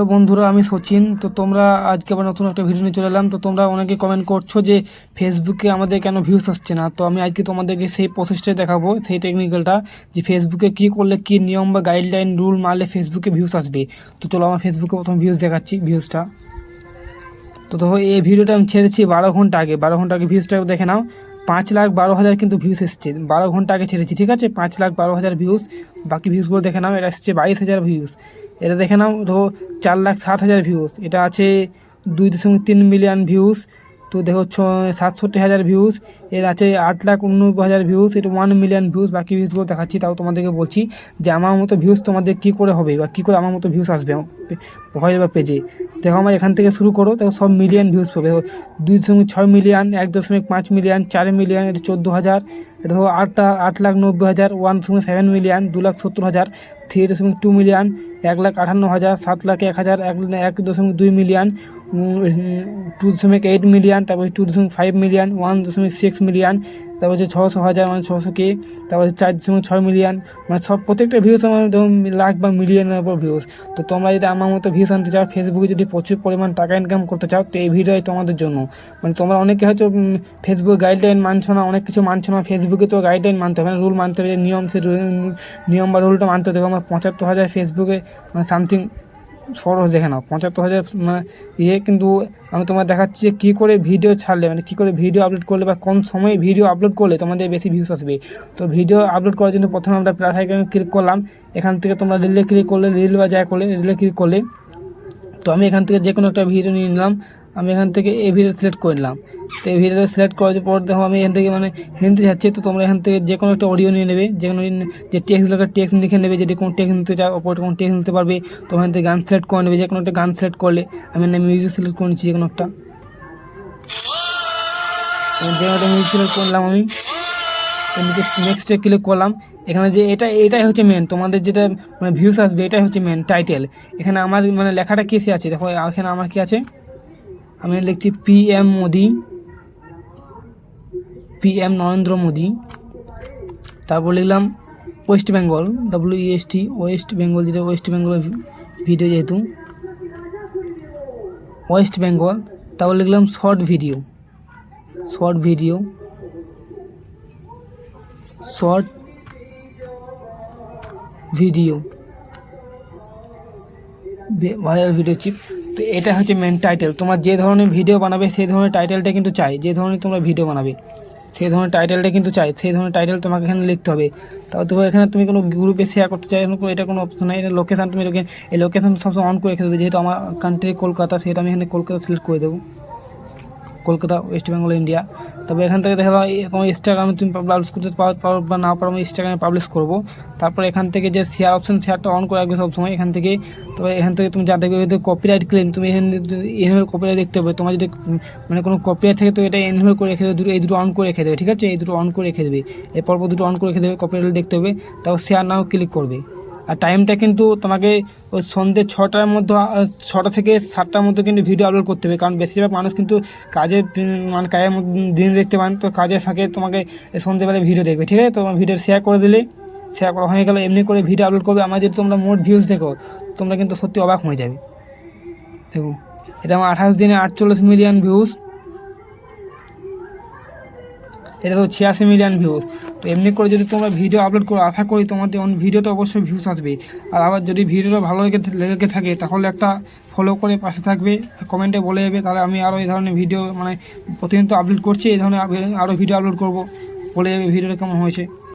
তো বন্ধুরা, আমি সচিন। তো তোমরা আজকে আবার নতুন একটা ভিডিও নিয়ে চলে এলাম। তো তোমরা অনেকে কমেন্ট করছ যে ফেসবুকে আমাদের কেন ভিউস আসছে না? তো আমি আজকে তোমাদেরকে সেই প্রসেসটাই দেখাবো, সেই টেকনিক্যালটা যে ফেসবুকে কী করলে কী নিয়ম বা গাইডলাইন রুল মারলে ফেসবুকে ভিউস আসবে। তো চলো আমার ফেসবুকে প্রথম ভিউজ দেখাচ্ছি ভিউজটা তো দেখো, এই ভিডিওটা আমি ছেড়েছি বারো ঘণ্টা আগে। বারো ঘণ্টা আগে ভিউজটা দেখে নাও। পাঁচ লাখ বারো হাজার কিন্তু ভিউস এসছে। বারো ঘণ্টা আগে ছেড়েছি, ঠিক আছে? পাঁচ লাখ বারো হাজার ভিউস বাকি ভিউসগুলো দেখে নাও, এটা এসছে বাইশ হাজার ভিউজ এটা দেখে নাও ধরো চার লাখ সাত হাজার ভিউজ এটা আছে দুই দশমিক তিন মিলিয়ন ভিউস তো দেখো, ছ, সাতষট্টি হাজার ভিউজ এর আছে আট লাখ উননব্বই হাজার ভিউজ এটা ওয়ান মিলিয়ন ভিউস বাকি ভিউজগুলো দেখাচ্ছি, তাও তোমাদেরকে বলছি যে আমার মতো ভিউজ তোমাদের কী করে হবে, বা কী করে আমার মতো ভিউজ আসবে প্রোফাইল বা পেজে দেখো, আমার এখান থেকে শুরু করো, দেখো, সব মিলিয়ন ভিউজ পাবে। দুই দশমিক ছয় মিলিয়ন এক দশমিক পাঁচ মিলিয়ন চার মিলিয়ন এটা চোদ্দ হাজার। এটা হলো আটটা আট লাখ নব্বই হাজার ওয়ান দশমিক সেভেন মিলিয়ন, দু লাখ সত্তর হাজার, থ্রি দশমিক টু মিলিয়ন, এক লাখ আটান্ন হাজার, সাত লাখ এক হাজার, এক এক দশমিক দুই মিলিয়ন টু দশমিক এইট মিলিয়ন, তারপরে টু দশমিক ফাইভ মিলিয়ন, ওয়ান দশমিক সিক্স মিলিয়ন তারপর হচ্ছে ছশো, হাজার মানে ছশো কে, তারপর হচ্ছে চার দশমিক ছয় মিলিয়ন মানে সব প্রত্যেকটা ভিউস আমার ধরুন লাখ বা মিলিয়নের উপর ভিউস তো তোমরা যদি আমার মতো ভিউস আনতে চাও ফেসবুকে যদি প্রচুর পরিমাণ টাকা ইনকাম করতে চাও, তো এই ভিডিওই তোমাদের জন্য। মানে তোমরা অনেকে হয়তো ফেসবুক গাইডলাইন মানছো না, অনেক কিছু মানছো না ফেসবুকে তো গাইডলাইন মানতে হবে রুল মানতে হবে নিয়ম সে নিয়ম বা রুলটা মানতে হবে। আমার পঁচাত্তর হাজার ফেসবুকে মানে সামথিং সরস দেখে নাও, পঁচাত্তর হাজার মানে ইয়ে কিন্তু আমি তোমার দেখাচ্ছি যে কী করে ভিডিও ছাড়লে মানে কী করে ভিডিও আপলোড করলে বা কোন সময়ে ভিডিও আপলোড করলে তোমাদের বেশি ভিউস আসবে। তো ভিডিও আপলোড করার জন্য প্রথমে আমরা প্লাস আইকনে ক্লিক করলাম, এখান থেকে তোমরা রিলে ক্লিক করলে রিল বা যা করলে রিলে ক্লিক করলে, তো আমি এখান থেকে যে কোনো একটা ভিডিও নিয়ে নিলাম। আমি এখান থেকে এই ভিডিও সিলেক্ট করলাম তো এই ভিডিওটা সিলেক্ট করার পর দেখো আমি এখান থেকে মানে হিন্দি যাচ্ছি, তো তোমরা এখান থেকে যে কোনো একটা অডিও নিয়ে নেবে। যে কোনো যে টেক্সট লেখা টেক্সট লিখে নেবে। যদি কোনো টেক্সট নিতে চাও ওপর কোনো টেক্সট নিতে পারবে, তো ওখান থেকে গান সিলেক্ট করে নেবে। যে কোনো একটা গান সিলেক্ট করলে আমি মিউজিক সিলেক্ট করে নিচ্ছি যে কোনো একটা। যে কোনো একটা মিউজিক সিলেক্ট করলাম আমি। নেক্সটে ক্লিক করলাম। এখানে যে এটা, এটাই হচ্ছে মেন তোমাদের যেটা মানে ভিউস আসবে, এটাই হচ্ছে মেন টাইটেল এখানে আমার মানে লেখাটা কিসে আছে? দেখো, এখানে আমার কি আছে? আমি লিখছি P M Modi P M Narendra Modi, তারপর লিখলাম West Bengal W S T West Bengal যেটা ওয়েস্ট বেঙ্গল ভিডিও যেহেতু ওয়েস্ট বেঙ্গল তারপর লিখলাম short video short video short video viral video chip তো এটা হচ্ছে মেন টাইটেল তোমার যে ধরনের ভিডিও বানাবে, সেই ধরনের টাইটেলটা কিন্তু চাই। যে ধরনের তোমরা ভিডিও বানাবে, সেই ধরনের টাইটেলটা কিন্তু চাই। সেই ধরনের টাইটেল তোমাকে এখানে লিখতে হবে। তাও তো এখানে তুমি কোনো গ্রুপে শেয়ার করতে চাই এটা কোনো অপশন নেই। এটা লোকেশান তুমি এই লোকেশান সবসময় অন করে রেখে দেবে। যেহেতু আমার কান্ট্রি কলকাতা সেটা আমি এখানে কলকাতা সিলেক্ট করে দেবো। কলকাতা ওয়েস্ট বেঙ্গল ইন্ডিয়া তবে এখান থেকে দেখা তোমার ইনস্টাগ্রামে তুমি পাবলিশ করতে পারো বা না পারো, আমি ইনস্টাগ্রামে পাবলিশ করব। তারপর এখান থেকে যে শেয়ার অপশন শেয়ারটা অন করে রাখবে সবসময় এখান থেকে। তবে এখান থেকে তুমি যা দেখবে কপিরাইট ক্লেম তুমি এখানে কপিরাইট দেখতে হবে তোমার যদি মানে কোনো কপিরাইট থেকে তো এটা এনহেল করে রেখে দেবে, দুটো, এই দুটো অন করে রেখে দেবে, ঠিক আছে? এই দুটো অন করে রেখে দেবে। এরপর দুটো অন করে রেখে দেবে কপিরাইট দেখতে হবে। তারপর শেয়ার নাও ক্লিক করবে। আর টাইমটা কিন্তু তোমাকে ওই সন্ধ্যে ছটার মধ্যে ছটা থেকে সাতটার মধ্যে কিন্তু ভিডিও আপলোড করতে হবে। কারণ বেশিরভাগ মানুষ কিন্তু কাজের মানে কাজের দিন দেখতে পান, তো কাজের ফাঁকে তোমাকে সন্ধ্যেবেলায় ভিডিও দেখবে, ঠিক আছে? তোমার ভিডিও শেয়ার করে দিলে শেয়ার করা হয়ে গেলে, এমনি করে ভিডিও আপলোড করবে। আমার যদি তোমরা মোট ভিউজ দেখো, তোমরা কিন্তু সত্যি অবাক হয়ে যাবে। দেখো, এটা আমার আঠাশ দিনে আটচল্লিশ মিলিয়ন ভিউজ এটা তো ছিয়াশি মিলিয়ন ভিউজ তো এমনি করে যদি তোমরা ভিডিও আপলোড করো, আশা করি তোমাদের ভিডিওতে অবশ্যই ভিউস আসবে। আর আবার যদি ভিডিওটা ভালো লেগে লেগে থাকে, তাহলে একটা ফলো করে পাশে থাকবে কমেন্টে বলে যাবে, তাহলে আমি আরও এই ধরনের ভিডিও মানে প্রতিনিয়ত আপলোড করছি, এই ধরনের আরও ভিডিও আপলোড করব, বলে যাবে ভিডিওটা কেমন হয়েছে।